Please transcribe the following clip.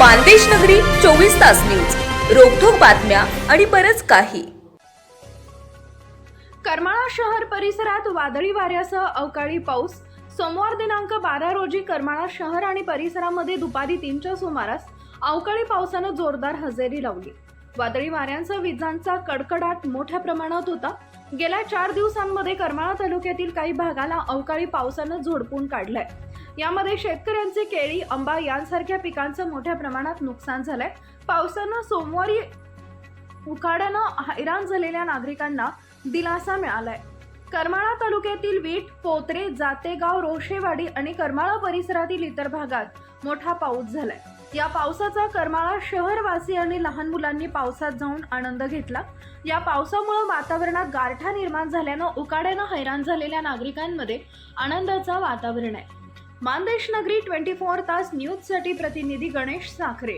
मानदेश नगरी चोवीस तास न्यूज. रोखोक बातम्या आणि बरच काही. करमाळा शहर परिसरात वादळी वाऱ्यासह अवकाळी पाऊस. सोमवार दिनांक बारा रोजी करमाळा शहर आणि परिसरामध्ये दुपारी तीनच्या सुमारास अवकाळी पावसानं जोरदार हजेरी लावली. वादळी वाऱ्यांसह विजांचा कडकडाट मोठ्या प्रमाणात होता. गेल्या चार दिवसांमध्ये करमाळा तालुक्यातील काही भागाला अवकाळी पावसानं झोडपून काढलंय. यामध्ये शेतकऱ्यांचे केळी आंबा यांसारख्या पिकांचं मोठ्या प्रमाणात नुकसान झालंय. पावसानं सोमवारी उकाड्यानं हैराण झालेल्या नागरिकांना दिलासा मिळालाय. करमाळा तालुक्यातील वीट पोत्रे जातेगाव रोशेवाडी आणि करमाळा परिसरातील इतर भागात मोठा पाऊस झालाय. या पावसाचा करमाळा शहरवासी आणि लहान मुलांनी पावसात जाऊन आनंद घेतला. या पावसामुळे वातावरणात गारठा निर्माण झाल्यानं उकाड्यानं हैराण झालेल्या नागरिकांमध्ये आनंदाचं वातावरण आहे. मानदेश नगरी ट्वेंटी फोर तास न्यूजसाठी प्रतिनिधी गणेश साखरे.